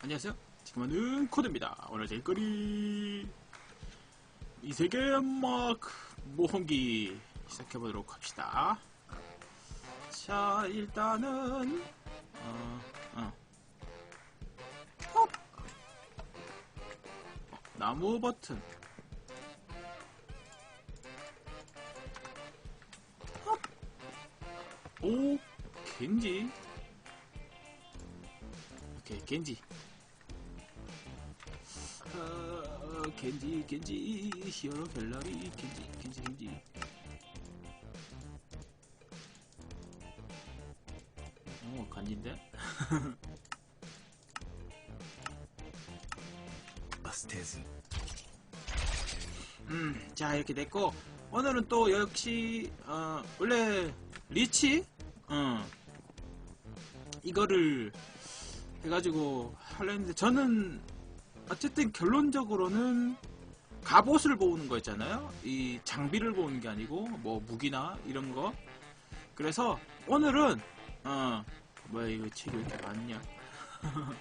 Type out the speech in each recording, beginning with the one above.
안녕하세요. 지금은 코드입니다. 오늘 제 거리 이세계 마크 모험기 시작해보도록 합시다. 자, 일단은 어, 어. 어, 나무 버튼 어. 오, 겐지 오케이, 겐지 겐지 겐지 히어로 벨라리 겐지 겐지 겐지. 오 간지인데? 아스테즈. 음자 이렇게 됐고 오늘은 또 역시 어, 원래 리치? 어, 이거를 해가지고 하려 했는데 저는 어쨌든 결론적으로는 갑옷을 모으는 거였잖아요. 이 장비를 모으는 게 아니고 뭐 무기나 이런 거. 그래서 오늘은 어 뭐야 이거 책이 왜 이렇게 많냐?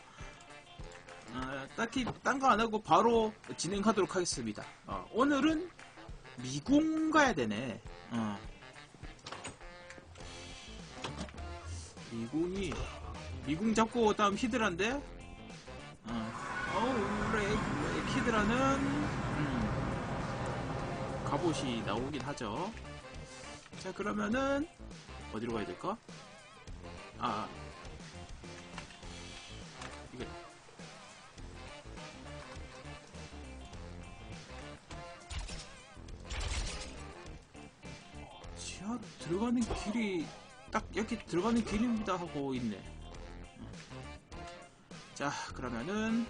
어, 딱히 딴 거 안 하고 바로 진행하도록 하겠습니다. 어, 오늘은 미궁 가야 되네. 어. 미궁이 미궁 잡고 다음 히드라인데. 어. 어우 히드라는 음, 갑옷이 나오긴 하죠. 자 그러면은 어디로 가야 될까? 아 이게 지하 들어가는 길이 딱 이렇게 들어가는 길입니다 하고 있네. 음. 자 그러면은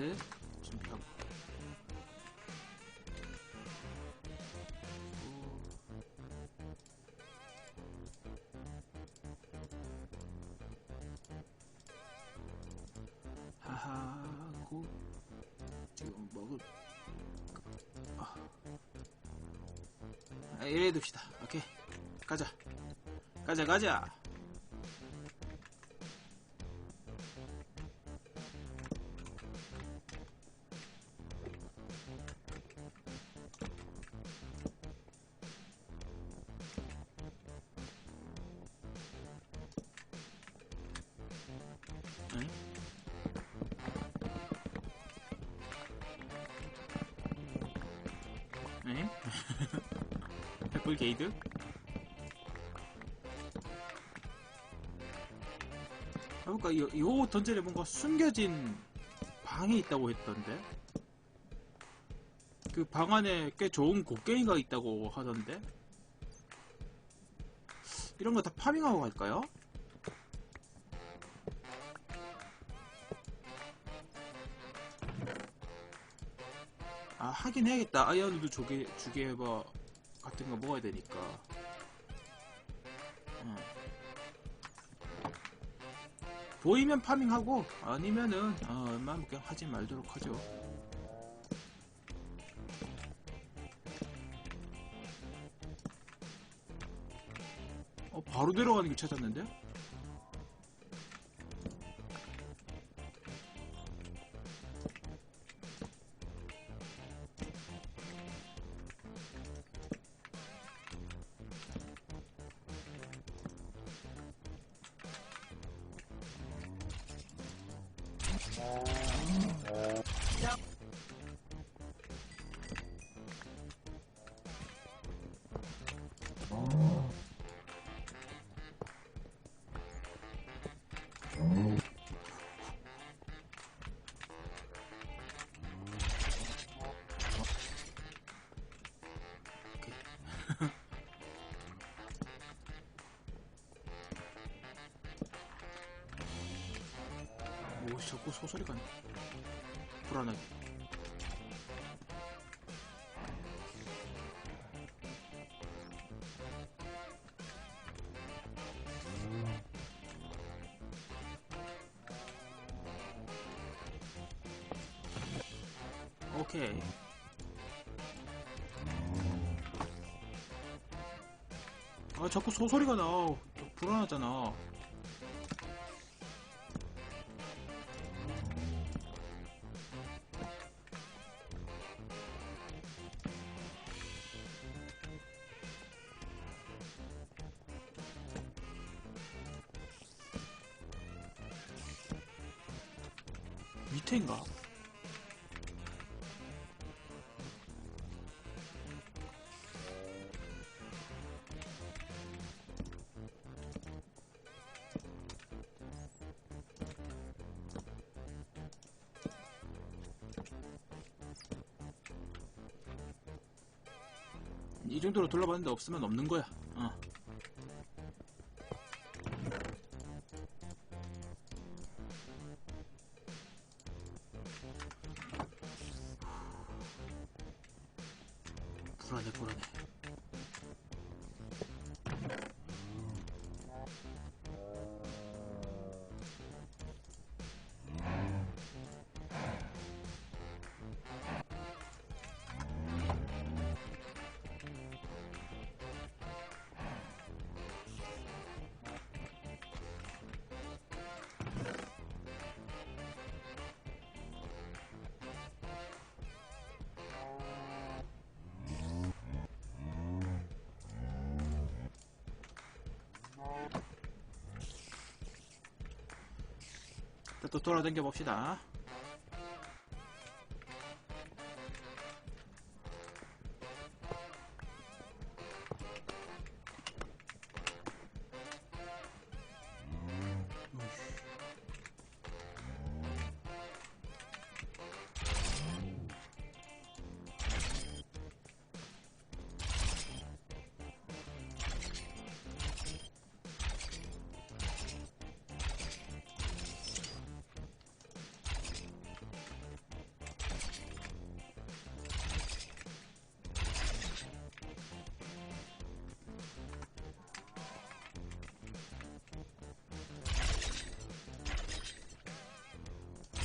한 세트 준비하고 오. 하하고 지금 먹을 아, 아 이래 둡시다 오케이 가자 가자 가자 네? 횃불 게이드? 해볼까? 요, 요 던전에 뭔가 숨겨진 방이 있다고 했던데? 그 방 안에 꽤 좋은 곡괭이가 있다고 하던데? 이런 거 다 파밍하고 갈까요? 하긴 해야겠다 아이언우드 조개 주개바 같은 거 먹어야 되니까 어. 보이면 파밍하고 아니면은 어, 웬만하면 그냥 하지 말도록 하죠 어 바로 내려가는 길 찾았는데? 자꾸 소설이가 나. 불안하게. 오케이. 아, 자꾸 소소리가 나. 불안하잖아. 이 정도로 둘러봤는데 없으면 없는 거야. 어. 또 돌아다녀 봅시다.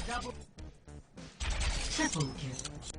Double. Kill.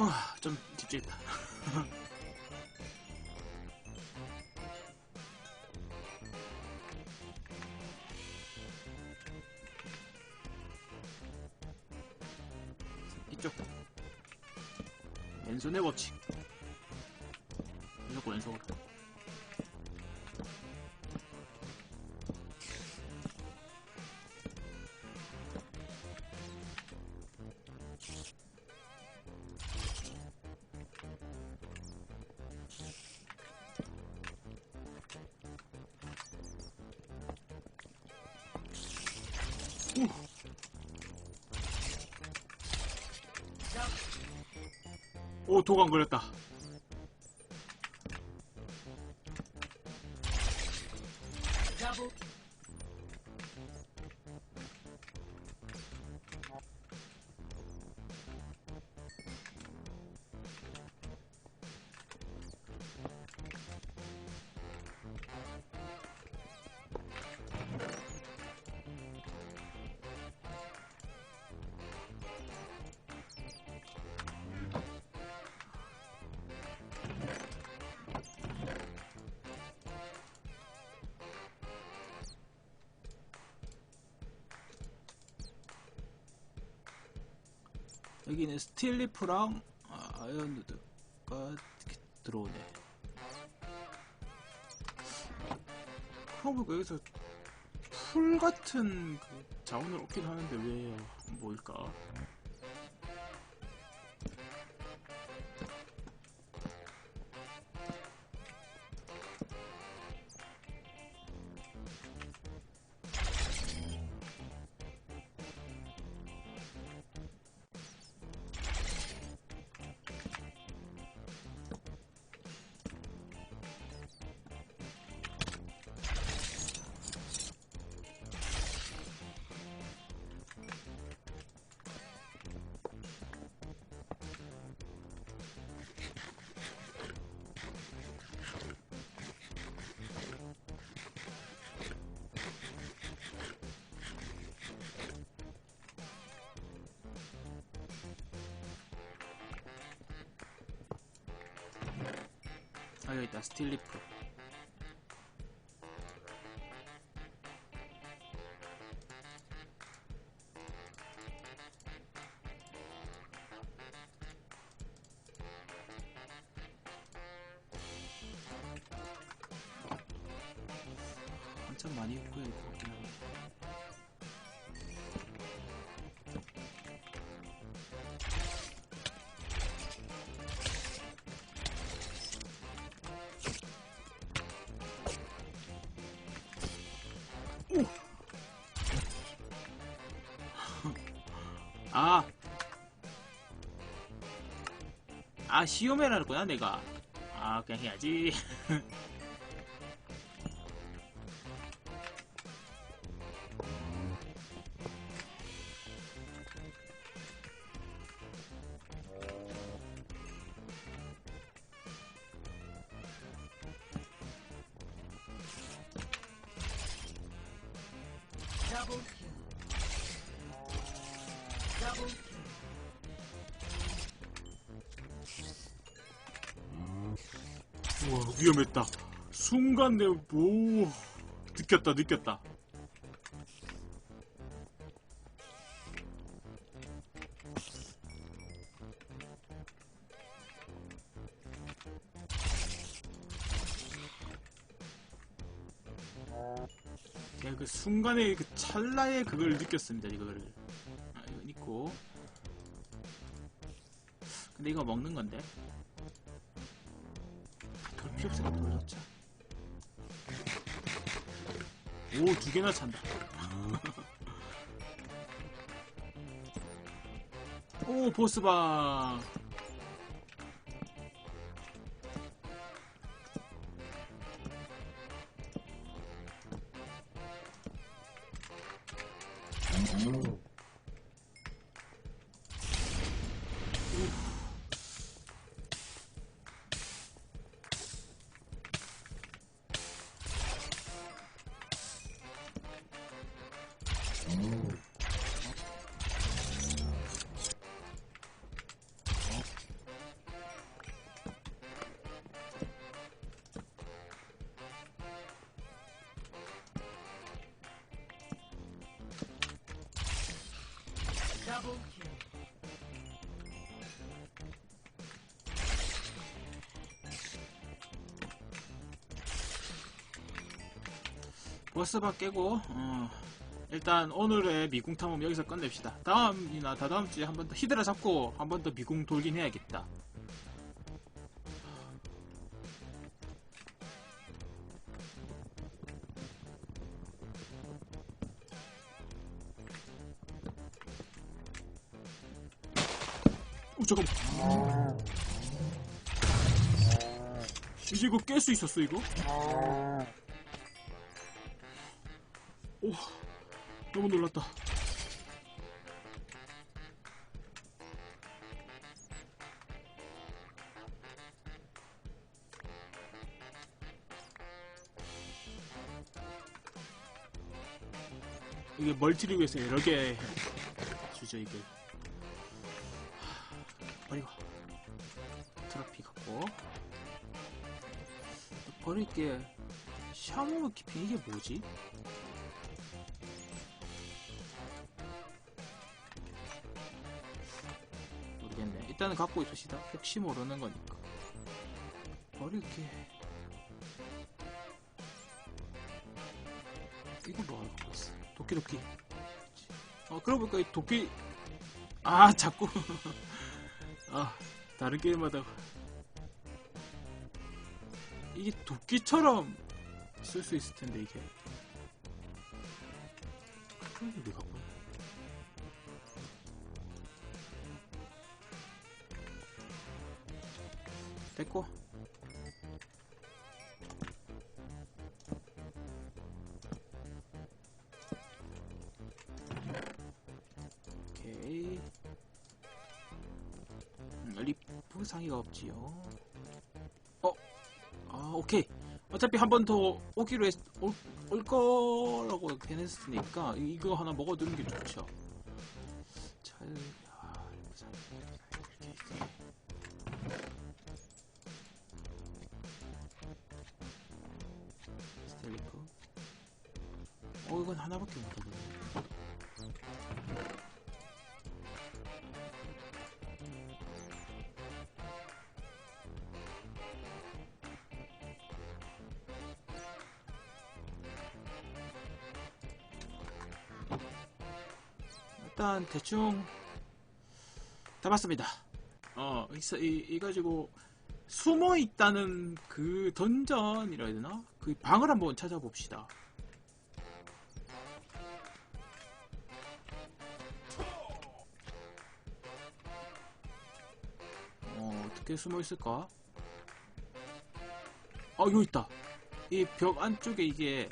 후, 좀 집중했다. 왼손의 법칙. 무조건 왼손으로. 오, 도감 걸렸다. 여기는 스틸리프랑 아, 아이언누드가 들어오네 그러고 뭐 여기서 풀 같은 그 자원을 얻긴 하는데 왜 뭐일까? 아 여기 있다 스틸리프 한참 많이 입고 같긴 하네 아. 아, 시오메라였구나, 내가. 아, 그냥 해야지. 위험했다. 순간 내, 오. 느꼈다, 느꼈다. 제가 그 순간의 그 찰나의 그걸 느꼈습니다, 이거를. 아, 이건 있고. 근데 이거 먹는 건데. 없으니까 돌려놓자. 오, 두 개나 찬다. 오, 보스방. 보스방 깨고, 어, 일단 오늘의 미궁 탐험 여기서 끝냅시다. 다음이나 다다음 주에 한 번 더 히드라 잡고 한 번 더 미궁 돌긴 해야겠다. 오, 잠깐. 이제 이거 깰 수 있었어, 이거? 너무 놀랐다. 이게 멀티리그에서 여러 개 주죠, 이게. 하, 버리고. 트로피 갖고. 버릴 게, 샤워 키핑 이게 뭐지? 일단은 갖고 있읍시다. 혹시 모르는 거니까. 버릴게. 이거 뭐 하고 있어? 도끼 도끼. 어 그러고 보니까 이 도끼 아 자꾸 아 다른 게임마다 이게 도끼처럼 쓸 수 있을 텐데 이게. 그런 게 갖고. 됐고. 오케이. 음, 리프 상의가 없지요. 어? 아, 오케이. 어차피 한 번 더 오기로 했, 올, 올 거라고 해냈으니까 이- 이거 하나 먹어두는 게 좋죠. 잘, 하나밖에 못하거든요. 일단 대충 다 봤습니다. 어, 이, 이, 이 가지고 숨어 있다는 그 던전이라 해야 되나? 그 방을 한번 찾아봅시다. 어, 어떻게 숨어 있을까? 어, 여기 있다. 이 벽 안쪽에 이게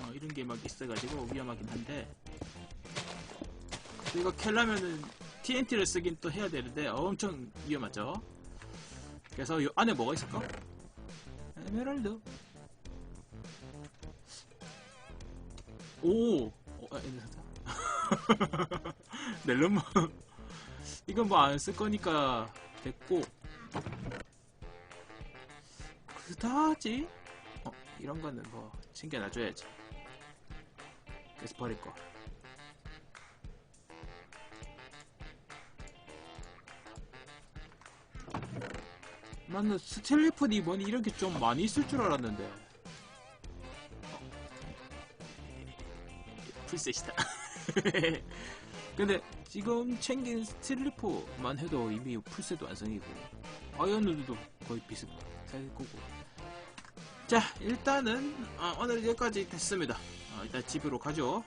어, 이런 게 막 있어가지고 위험하긴 한데 또 이거 캘려면은 TNT를 쓰긴 또 해야 되는데 엄청 위험하죠 그래서 요 안에 뭐가 있을까? 에메랄드 오! 어, 아, 에메랄드 넬름 이건 뭐 안 쓸 거니까 됐고 그다지 어, 이런 거는 뭐 챙겨놔줘야지. 그래서 버릴 거. 나는 스텔리폰 이번에 이런 게좀 많이 있을 줄 알았는데. 어. 풀셋이다. 근데 지금 챙긴 스틸리포만 해도 이미 풀셋 완성이고 아이언우드도 거의 비슷할 거고 자 일단은 어, 오늘 여기까지 됐습니다 어, 일단 집으로 가죠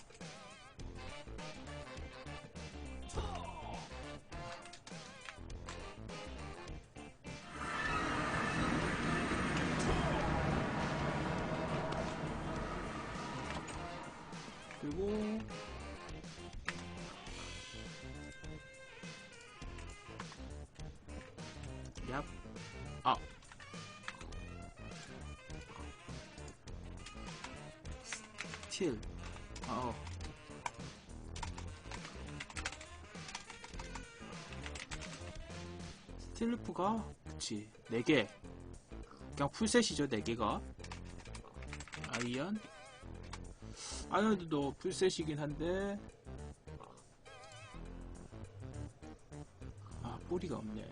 그리고 얍. 아. 스틸. 아, 어. 스틸리프가 그치 4개 그냥 풀셋이죠 4개가 아이언 아이언도 풀셋이긴 한데. 아 뿌리가 없네.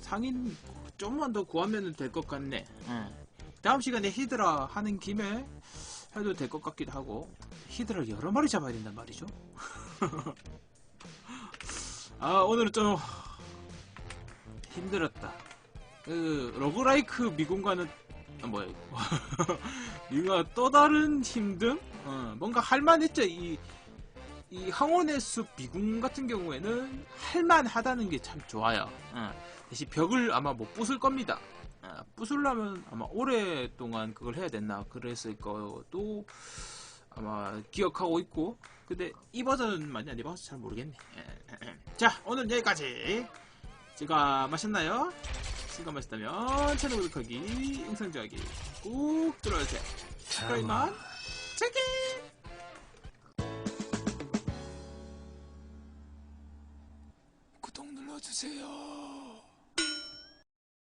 상인 좀만 더 구하면 될 것 같네. 다음 시간에 히드라 하는 김에 해도 될 것 같기도 하고. 히드라 여러 마리 잡아야 된단 말이죠. 아 오늘은 좀 힘들었다. 그 로그라이크 미군과는 아, 뭐야 이거. 이거 또 다른 힘듦? 어, 뭔가 할만했죠. 이, 이 항원의 숲 미군 같은 경우에는 할만하다는 게 참 좋아요. 어, 대신 벽을 아마 못 부술 겁니다. 아, 부술려면 아마 오랫동안 그걸 해야 됐나 그랬을 것도 아마 기억하고 있고. 근데 이 버전은 많이 안 해봐서 잘 모르겠네. 자 오늘 여기까지 제가 맛있나요? 제가 맛있다면 채널 구독하기, 영상 좋아하기 꼭 들어주세요. 그럼 이만 체킹! 구독 눌러주세요.